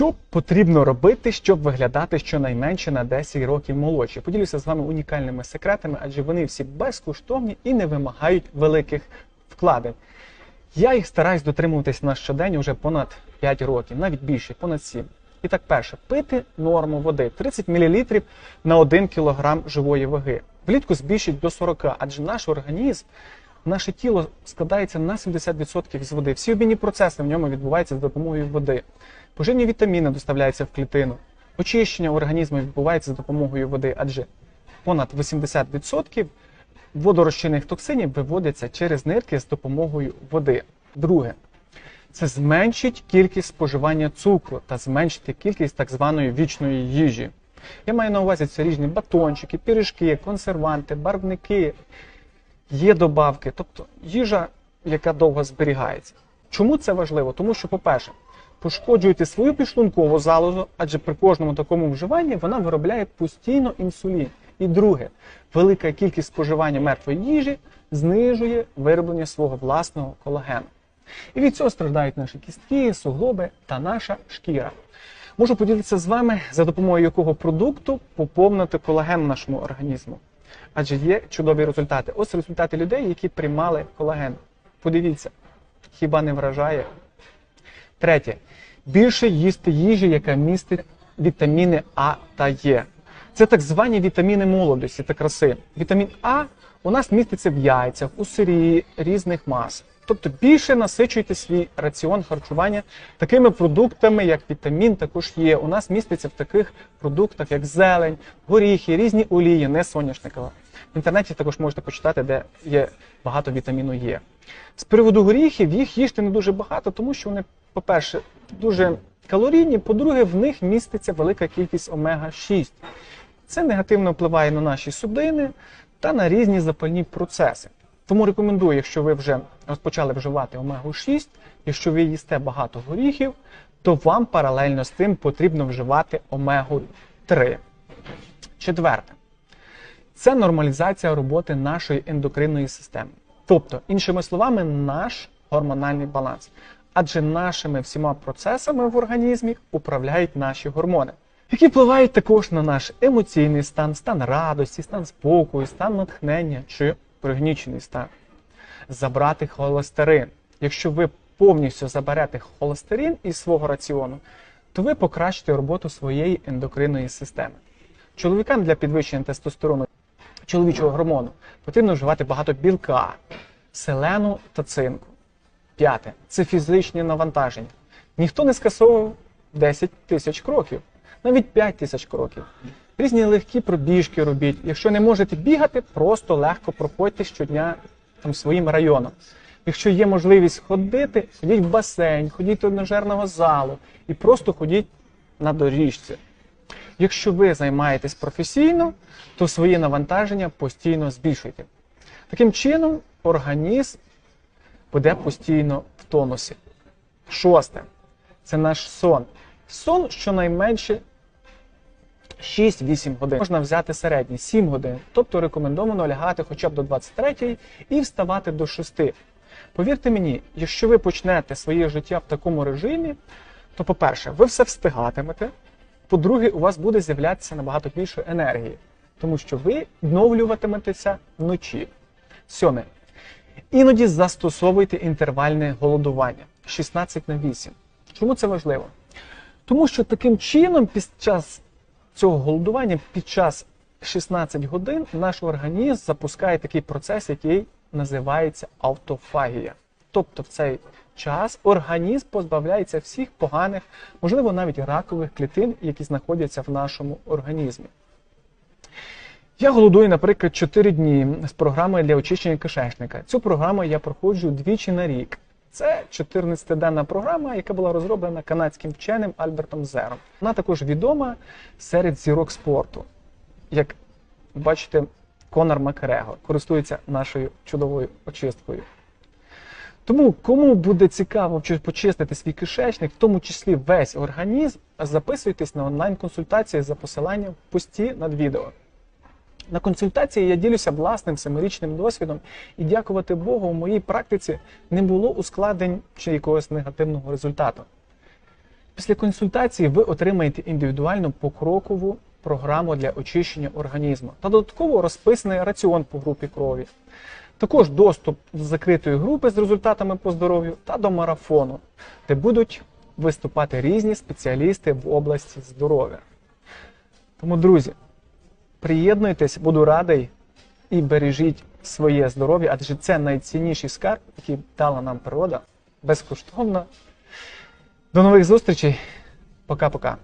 Що потрібно робити, щоб виглядати щонайменше на 10 років молодше? Поділюся з вами унікальними секретами, адже вони всі безкоштовні і не вимагають великих вкладень. Я їх стараюсь дотримуватись на щодень вже понад 5 років, навіть більше, понад 7. І так, перше, пити норму води 30 мл на 1 кг живої ваги. Влітку збільшить до 40, адже наш організм, наше тіло складається на 70% з води. Всі обмінні процеси в ньому відбуваються за допомогою води. Поживні вітаміни доставляються в клітину. Очищення організму відбувається за допомогою води, адже понад 80% водорозчинних токсинів виводяться через нирки з допомогою води. Друге, це зменшить кількість споживання цукру та зменшити кількість так званої вічної їжі. Я маю на увазі це різні батончики, пиріжки, консерванти, барвники, є добавки, тобто їжа, яка довго зберігається. Чому це важливо? Тому що, по-перше, пошкоджуєте свою підшлункову залозу, адже при кожному такому вживанні вона виробляє постійно інсулін. І друге, велика кількість споживання мертвої їжі знижує вироблення свого власного колагену. І від цього страждають наші кістки, суглоби та наша шкіра. Можу поділитися з вами, за допомогою якого продукту поповнити колаген нашому організму. Адже є чудові результати. Ось результати людей, які приймали колаген. Подивіться, хіба не вражає? Третє. Більше їсти їжі, яка містить вітаміни А та Е. Це так звані вітаміни молодості та краси. Вітамін А у нас міститься в яйцях, у сирі різних мас. Тобто більше насичуйте свій раціон харчування такими продуктами, як вітамін, також є. У нас міститься в таких продуктах, як зелень, горіхи, різні олії, не соняшникова. В інтернеті також можете почитати, де є багато вітаміну Є. З приводу горіхів, їх їжте не дуже багато, тому що вони, по-перше, дуже калорійні, по-друге, в них міститься велика кількість омега-6. Це негативно впливає на наші судини та на різні запальні процеси. Тому рекомендую, якщо ви вже розпочали вживати омегу-6, якщо ви їсте багато горіхів, то вам паралельно з тим потрібно вживати омегу-3. Четверте, це нормалізація роботи нашої ендокринної системи. Тобто, іншими словами, наш гормональний баланс. Адже нашими всіма процесами в організмі управляють наші гормони, які впливають також на наш емоційний стан, стан радості, стан спокою, стан натхнення чи пригнічений стан. Забрати холестерин. Якщо ви повністю заберете холестерин із свого раціону, то ви покращите роботу своєї ендокринної системи. Чоловікам для підвищення тестостерону чоловічого гормону потрібно вживати багато білка, селену та цинку. П'яте це фізичні навантаження. Ніхто не скасовував 10 тисяч кроків, навіть 5 тисяч кроків. Різні легкі пробіжки робіть. Якщо не можете бігати, просто легко проходьте щодня там, своїм районом. Якщо є можливість ходити, ходіть в басейн, ходіть до тренажерного залу і просто ходіть на доріжці. Якщо ви займаєтесь професійно, то свої навантаження постійно збільшуйте. Таким чином, організм буде постійно в тонусі. Шосте це наш сон. Сон щонайменше 6-8 годин. Можна взяти середній 7 годин, тобто рекомендовано лягати хоча б до 23 і вставати до 6. Повірте мені, якщо ви почнете своє життя в такому режимі, то, по-перше, ви все встигатимете. По-друге, у вас буде з'являтися набагато більше енергії, тому що ви відновлюватиметеся вночі. Сьоме. Іноді застосовуйте інтервальне голодування 16 на 8. Чому це важливо? Тому що таким чином, під час цього голодування, під час 16 годин, наш організм запускає такий процес, який називається автофагія. Тобто в цей час організм позбавляється всіх поганих, можливо, навіть ракових клітин, які знаходяться в нашому організмі. Я голодую, наприклад, 4 дні з програмою для очищення кишечника. Цю програму я проходжу двічі на рік. Це 14-денна програма, яка була розроблена канадським вченим Альбертом Зером. Вона також відома серед зірок спорту. Як бачите, Конор Макгрегор користується нашою чудовою очисткою. Тому, кому буде цікаво почистити свій кишечник, в тому числі весь організм, записуйтесь на онлайн-консультації за посиланням в пості над відео. На консультації я ділюся власним семирічним досвідом, і дякувати Богу, у моїй практиці не було ускладнень чи якогось негативного результату. Після консультації ви отримаєте індивідуальну покрокову програму для очищення організму та додатково розписаний раціон по групі крові. Також доступ до закритої групи з результатами по здоров'ю та до марафону, де будуть виступати різні спеціалісти в області здоров'я. Тому, друзі, приєднуйтесь, буду радий і бережіть своє здоров'я, адже це найцінніший скарб, який дала нам природа безкоштовно. До нових зустрічей. Пока-пока.